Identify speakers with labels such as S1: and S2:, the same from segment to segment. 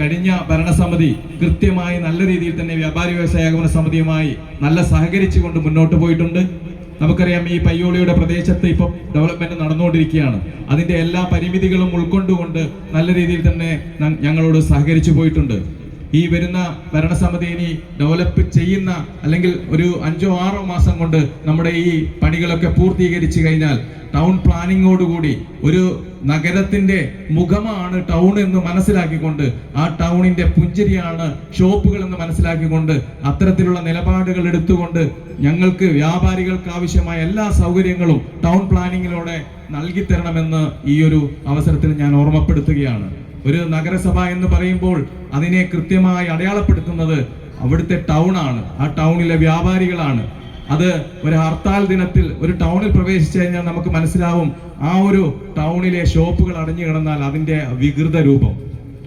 S1: കഴിഞ്ഞ ഭരണസമിതി കൃത്യമായി നല്ല രീതിയിൽ തന്നെ വ്യാപാരി വ്യവസായ ഏകോപന സമിതിയുമായി നല്ല സഹകരിച്ചുകൊണ്ട് മുന്നോട്ട് പോയിട്ടുണ്ട്. നമുക്കറിയാം ഈ പയ്യോളിയുടെ പ്രദേശത്ത് ഇപ്പം ഡെവലപ്മെന്റ് നടന്നുകൊണ്ടിരിക്കുകയാണ്. അതിന്റെ എല്ലാ പരിമിതികളും ഉൾക്കൊണ്ടുകൊണ്ട് നല്ല രീതിയിൽ തന്നെ ഞങ്ങളോട് സഹകരിച്ചു പോയിട്ടുണ്ട്. ഈ വരുന്ന ഭരണസമിതി ഇനി ഡെവലപ്പ് ചെയ്യുന്ന അല്ലെങ്കിൽ ഒരു അഞ്ചോ ആറോ മാസം കൊണ്ട് നമ്മുടെ ഈ പണികളൊക്കെ പൂർത്തീകരിച്ചു കഴിഞ്ഞാൽ ടൗൺ പ്ലാനിങ്ങോടുകൂടി ഒരു നഗരത്തിന്റെ മുഖമാണ് ടൗൺ എന്ന് മനസ്സിലാക്കിക്കൊണ്ട് ആ ടൗണിന്റെ പുഞ്ചിരിയാണ് ഷോപ്പുകൾ എന്ന് മനസ്സിലാക്കിക്കൊണ്ട് അത്തരത്തിലുള്ള നിലപാടുകൾ എടുത്തുകൊണ്ട് ഞങ്ങൾക്ക് വ്യാപാരികൾക്ക് ആവശ്യമായ എല്ലാ സൗകര്യങ്ങളും ടൗൺ പ്ലാനിങ്ങിലൂടെ നൽകിത്തരണമെന്ന് ഈ ഒരു അവസരത്തിൽ ഞാൻ ഓർമ്മപ്പെടുത്തുകയാണ്. ഒരു നഗരസഭ എന്ന് പറയുമ്പോൾ അതിനെ കൃത്യമായി അടയാളപ്പെടുത്തുന്നത് അവിടുത്തെ ടൗൺ ആണ്. ആ ടൗണിലെ വ്യാപാരികളാണ്. അത് ഒരു ഹർത്താൽ ദിനത്തിൽ ഒരു ടൗണിൽ പ്രവേശിച്ചു കഴിഞ്ഞാൽ നമുക്ക് മനസ്സിലാവും ആ ഒരു ടൗണിലെ ഷോപ്പുകൾ അടഞ്ഞു കിടന്നാൽ അതിന്റെ വികൃത രൂപം.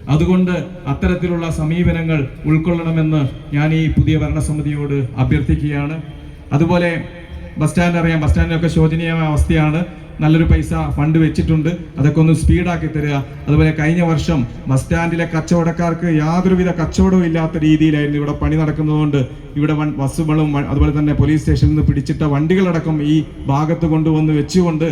S1: അതുകൊണ്ട് അത്തരത്തിലുള്ള സമീപനങ്ങൾ ഉൾക്കൊള്ളണമെന്ന് ഞാൻ ഈ പുതിയ ഭരണസമിതിയോട് അഭ്യർത്ഥിക്കുകയാണ്. അതുപോലെ ബസ് സ്റ്റാൻഡ് അറിയാം. ബസ് സ്റ്റാൻഡിലൊക്കെ ശോചനീയമായ അവസ്ഥയാണ്. നല്ലൊരു പൈസ ഫണ്ട് വെച്ചിട്ടുണ്ട്. അതൊക്കെ ഒന്ന് സ്പീഡാക്കി തരിക. അതുപോലെ കഴിഞ്ഞ വർഷം ബസ് സ്റ്റാൻഡിലെ കച്ചവടക്കാർക്ക് യാതൊരുവിധ കച്ചവടവും ഇല്ലാത്ത രീതിയിലായിരുന്നു ഇവിടെ പണി നടക്കുന്നതുകൊണ്ട് ഇവിടെ വൺ ബസ്സുകളും അതുപോലെ തന്നെ പോലീസ് സ്റ്റേഷനിൽ നിന്ന് പിടിച്ചിട്ട വണ്ടികളടക്കം ഈ ഭാഗത്ത് കൊണ്ടുവന്ന് വെച്ചുകൊണ്ട്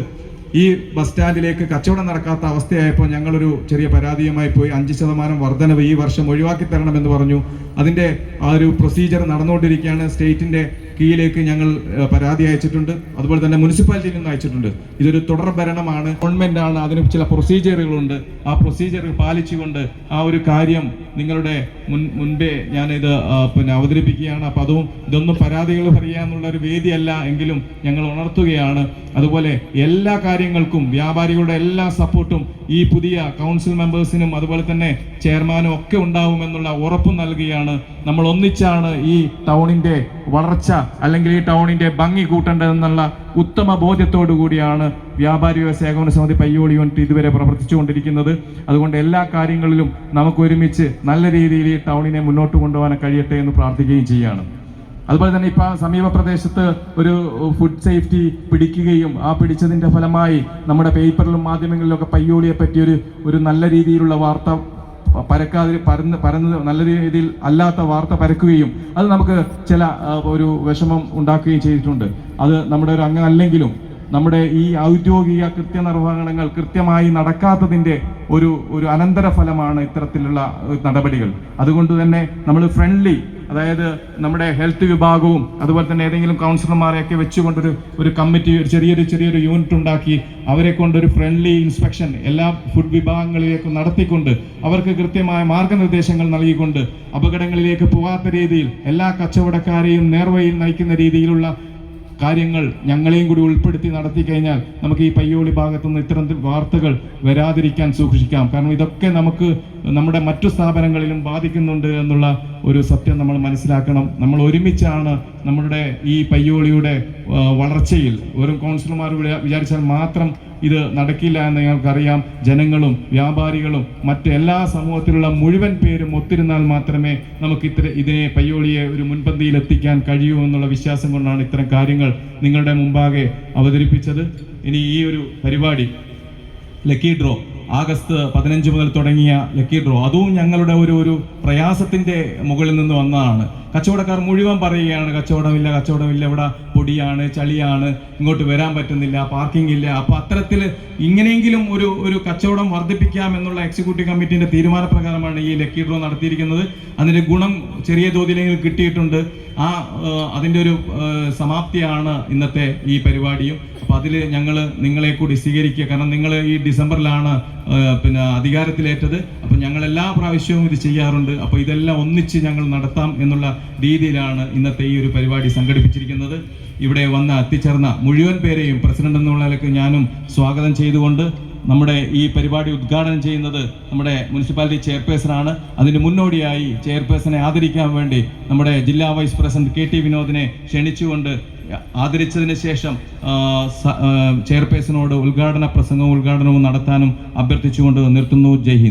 S1: ഈ ബസ് സ്റ്റാൻഡിലേക്ക് കച്ചവടം നടക്കാത്ത അവസ്ഥയായപ്പോൾ ഞങ്ങളൊരു ചെറിയ പരാതിയുമായി പോയി അഞ്ച് ശതമാനം വർധനവ് ഈ വർഷം ഒഴിവാക്കി തരണമെന്ന് പറഞ്ഞു. അതിന്റെ ആ ഒരു പ്രൊസീജിയർ നടന്നുകൊണ്ടിരിക്കുകയാണ്. സ്റ്റേറ്റിന്റെ കീഴിലേക്ക് ഞങ്ങൾ പരാതി അയച്ചിട്ടുണ്ട്. അതുപോലെ തന്നെ മുനിസിപ്പാലിറ്റിയിൽ നിന്ന് അയച്ചിട്ടുണ്ട്. ഇതൊരു തുടർ ഭരണമാണ്. ഗവൺമെന്റ് ആണ് അതിന് ചില പ്രൊസീജിയറുകളുണ്ട്. ആ പ്രൊസീജിയർ പാലിച്ചുകൊണ്ട് ആ ഒരു കാര്യം നിങ്ങളുടെ മുൻ മുൻപേ ഞാനിത് പിന്നെ അവതരിപ്പിക്കുകയാണ്. അപ്പം അതും ഇതൊന്നും പരാതികൾ പറയാന്നുള്ള ഒരു വേദിയല്ല എങ്കിലും ഞങ്ങൾ ഉണർത്തുകയാണ്. അതുപോലെ എല്ലാ കാര്യങ്ങൾക്കും വ്യാപാരികളുടെ എല്ലാ സപ്പോർട്ടും ഈ പുതിയ കൗൺസിൽ മെമ്പേഴ്സിനും അതുപോലെ തന്നെ ചെയർമാനും ഒക്കെ ഉണ്ടാവുമെന്നുള്ള ഉറപ്പ് നൽകുകയാണ്. നമ്മൾ ഒന്നിച്ചാണ് ഈ ടൗണിന്റെ വളർച്ച അല്ലെങ്കിൽ ഈ ടൗണിന്റെ ഭംഗി കൂട്ടേണ്ടതെന്നുള്ള ഉത്തമ ബോധ്യത്തോടു കൂടിയാണ് വ്യാപാരി വ്യവസായ സമിതി പയ്യോളി യൂണിറ്റ് ഇതുവരെ പ്രവർത്തിച്ചുകൊണ്ടിരിക്കുന്നത്. അതുകൊണ്ട് എല്ലാ കാര്യങ്ങളിലും നമുക്ക് ഒരുമിച്ച് നല്ല രീതിയിൽ ഈ ടൗണിനെ മുന്നോട്ട് കൊണ്ടുപോകാൻ കഴിയട്ടെ എന്ന് പ്രാർത്ഥിക്കുകയും ചെയ്യുകയാണ്. അതുപോലെ തന്നെ ഇപ്പൊ സമീപ പ്രദേശത്ത് ഒരു ഫുഡ് സേഫ്റ്റി പിടിക്കുകയും ആ പിടിച്ചതിന്റെ ഫലമായി നമ്മുടെ പേപ്പറിലും മാധ്യമങ്ങളിലും ഒക്കെ പയ്യോളിയെ പറ്റി ഒരു നല്ല രീതിയിലുള്ള വാർത്ത പരക്കാതെ പരന്ന് പരന്ന് നല്ല രീതിയിൽ അല്ലാത്ത വാർത്ത പരക്കുകയും അത് നമുക്ക് ചില ഒരു വിഷമം ഉണ്ടാക്കുകയും ചെയ്തിട്ടുണ്ട്. അത് നമ്മുടെ ഒരു അംഗമല്ലെങ്കിലും നമ്മുടെ ഈ ഔദ്യോഗിക കൃത്യനിർവഹണങ്ങൾ കൃത്യമായി നടക്കാത്തതിന്റെ ഒരു ഒരു അനന്തരഫലമാണ് ഇത്തരത്തിലുള്ള നടപടികൾ. അതുകൊണ്ട് തന്നെ നമ്മൾ ഫ്രണ്ട്ലി അതായത് നമ്മുടെ ഹെൽത്ത് വിഭാഗവും അതുപോലെ തന്നെ ഏതെങ്കിലും കൗൺസിലർമാരെയൊക്കെ വെച്ചുകൊണ്ടൊരു ഒരു കമ്മിറ്റി ഒരു ചെറിയൊരു ചെറിയൊരു യൂണിറ്റ് ഉണ്ടാക്കി അവരെ കൊണ്ടൊരു ഫ്രണ്ട്ലി ഇൻസ്പെക്ഷൻ എല്ലാ ഫുഡ് വിഭാഗങ്ങളിലേക്കും നടത്തിക്കൊണ്ട് അവർക്ക് കൃത്യമായ മാർഗനിർദ്ദേശങ്ങൾ നൽകിക്കൊണ്ട് അപകടങ്ങളിലേക്ക് പോകാത്ത രീതിയിൽ എല്ലാ കച്ചവടക്കാരെയും നേർവഴിയിൽ നയിക്കുന്ന രീതിയിലുള്ള കാര്യങ്ങൾ ഞങ്ങളെയും കൂടി ഉൾപ്പെടുത്തി നടത്തി കഴിഞ്ഞാൽ നമുക്ക് ഈ പയ്യോളി ഭാഗത്തു നിന്ന് ഇത്തരം വാർത്തകൾ വരാതിരിക്കാൻ സൂക്ഷിക്കാം. കാരണം ഇതൊക്കെ നമുക്ക് നമ്മുടെ മറ്റു സ്ഥാപനങ്ങളിലും ബാധിക്കുന്നുണ്ട് എന്നുള്ള ഒരു സത്യം നമ്മൾ മനസ്സിലാക്കണം. നമ്മൾ ഒരുമിച്ചാണ് നമ്മളുടെ ഈ പയ്യോളിയുടെ വളർച്ചയിൽ. വെറും കൗൺസിലർമാർ വിചാ- വിചാരിച്ചാൽ മാത്രം ഇത് നടക്കില്ല എന്ന് ഞങ്ങൾക്കറിയാം. ജനങ്ങളും വ്യാപാരികളും മറ്റ് എല്ലാ സമൂഹത്തിലുള്ള മുഴുവൻ പേരും ഒത്തിരുന്നാൽ മാത്രമേ നമുക്ക് ഇത്ര ഇതിനെ പയ്യോളിയെ ഒരു മുൻപന്തിയിൽ എത്തിക്കാൻ കഴിയൂ എന്നുള്ള വിശ്വാസം കൊണ്ടാണ് ഇത്തരം കാര്യങ്ങൾ നിങ്ങളുടെ മുമ്പാകെ അവതരിപ്പിച്ചത്. ഇനി ഈ ഒരു പരിപാടി ലക്കി ഡ്രോ. ആഗസ്റ്റ് പതിനഞ്ച് മുതൽ തുടങ്ങിയ ലക്കി ഡ്രോ. അതും ഞങ്ങളുടെ ഒരു ഒരു പ്രയാസത്തിന്റെ മുകളിൽ നിന്ന് വന്നതാണ്. കച്ചവടക്കാർ മുഴുവൻ പറയുകയാണ് കച്ചവടമില്ല കച്ചവടമില്ല ഇവിടെ പൊടിയാണ് ചളിയാണ് ഇങ്ങോട്ട് വരാൻ പറ്റുന്നില്ല പാർക്കിംഗ് ഇല്ല. അപ്പൊ അത്തരത്തിൽ ഇങ്ങനെയെങ്കിലും ഒരു ഒരു കച്ചവടം വർദ്ധിപ്പിക്കാം എന്നുള്ള എക്സിക്യൂട്ടീവ് കമ്മിറ്റിന്റെ തീരുമാനപ്രകാരമാണ് ഈ ലക്കി ഡ്രോ നടത്തിയിരിക്കുന്നത്. അതിന്റെ ഗുണം ചെറിയ തോതിലെങ്കിലും കിട്ടിയിട്ടുണ്ട്. ആ അതിന്റെ ഒരു സമാപ്തിയാണ് ഇന്നത്തെ ഈ പരിപാടിയും. അപ്പൊ അതിൽ ഞങ്ങൾ നിങ്ങളെ കൂടി സ്വീകരിക്കുക. കാരണം നിങ്ങൾ ഈ ഡിസംബറിലാണ് പിന്നെ അധികാരത്തിലേറ്റത്. ഞങ്ങൾ എല്ലാ പ്രാവശ്യവും ഇത് ചെയ്യാറുണ്ട്. അപ്പൊ ഇതെല്ലാം ഒന്നിച്ച് ഞങ്ങൾ നടത്താം എന്നുള്ള രീതിയിലാണ് ഇന്നത്തെ ഈ ഒരു പരിപാടി സംഘടിപ്പിച്ചിരിക്കുന്നത്. ഇവിടെ വന്ന് എത്തിച്ചേർന്ന മുഴുവൻ പേരെയും പ്രസിഡന്റ് എന്നുള്ള നിലയ്ക്ക് ഞാനും സ്വാഗതം ചെയ്തുകൊണ്ട് നമ്മുടെ ഈ പരിപാടി ഉദ്ഘാടനം ചെയ്യുന്നത് നമ്മുടെ മുനിസിപ്പാലിറ്റി ചെയർപേഴ്സൺ ആണ് അതിന് മുന്നോടിയായി ചെയർപേഴ്സണെ ആദരിക്കാൻ വേണ്ടി നമ്മുടെ ജില്ലാ വൈസ് പ്രസിഡന്റ് കെ ടി വിനോദിനെ ക്ഷണിച്ചുകൊണ്ട് ആദരിച്ചതിന് ശേഷം ചെയർപേഴ്സണോട് ഉദ്ഘാടന പ്രസംഗവും ഉദ്ഘാടനവും നടത്താനും അഭ്യർത്ഥിച്ചുകൊണ്ട് നിർത്തുന്നു. ജയ് ഹിന്ദ്.